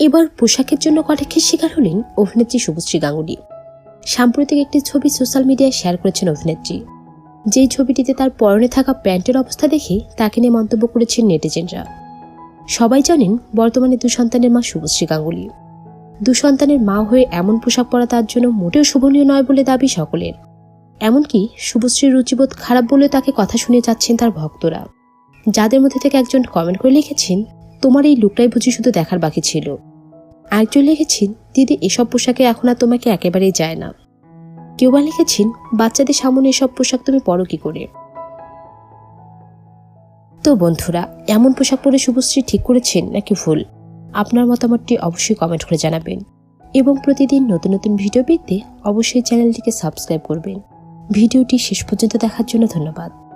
এবার পোশাকের জন্য কটাক্ষের শিকার হলেন অভিনেত্রী শুভশ্রী গাঙ্গুলি। সাম্প্রতিক একটি ছবি সোশ্যাল মিডিয়ায় শেয়ার করেছেন অভিনেত্রী। যেই ছবিটিতে তার পরনে থাকা প্যান্টের অবস্থা দেখে তাকে নিয়ে মন্তব্য করেছেন নেটিজেনরা। সবাই জানেন বর্তমানে দু সন্তানের মা শুভশ্রী গাঙ্গুলি। দু সন্তানের মা হয়ে এমন পোশাক পরা তার জন্য মোটেও শোভনীয় নয় বলে দাবি সকলের। এমনকি শুভশ্রীর রুচিবোধ খারাপ বলে তাকে কথা শুনে যাচ্ছেন তার ভক্তরা। যাদের মধ্যে থেকে একজন কমেন্ট করে লিখেছেন তোমার এই লুকটাই বুঝি শুধু দেখার বাকি ছিল। আরেকজন লিখেছেন, দিদি, এসব পোশাকে এখন আর তোমাকে একেবারেই যায় না। কেউ বা লিখেছেন, বাচ্চাদের সামনে এসব পোশাক তুমি পরো কি করে? তো বন্ধুরা, এমন পোশাক পরে শুভশ্রী ঠিক করেছেন নাকি ভুল? আপনার মতামতটি অবশ্যই কমেন্ট করে জানাবেন। এবং প্রতিদিন নতুন নতুন ভিডিও পেতে অবশ্যই চ্যানেলটিকে সাবস্ক্রাইব করবেন। ভিডিওটি শেষ পর্যন্ত দেখার জন্য ধন্যবাদ।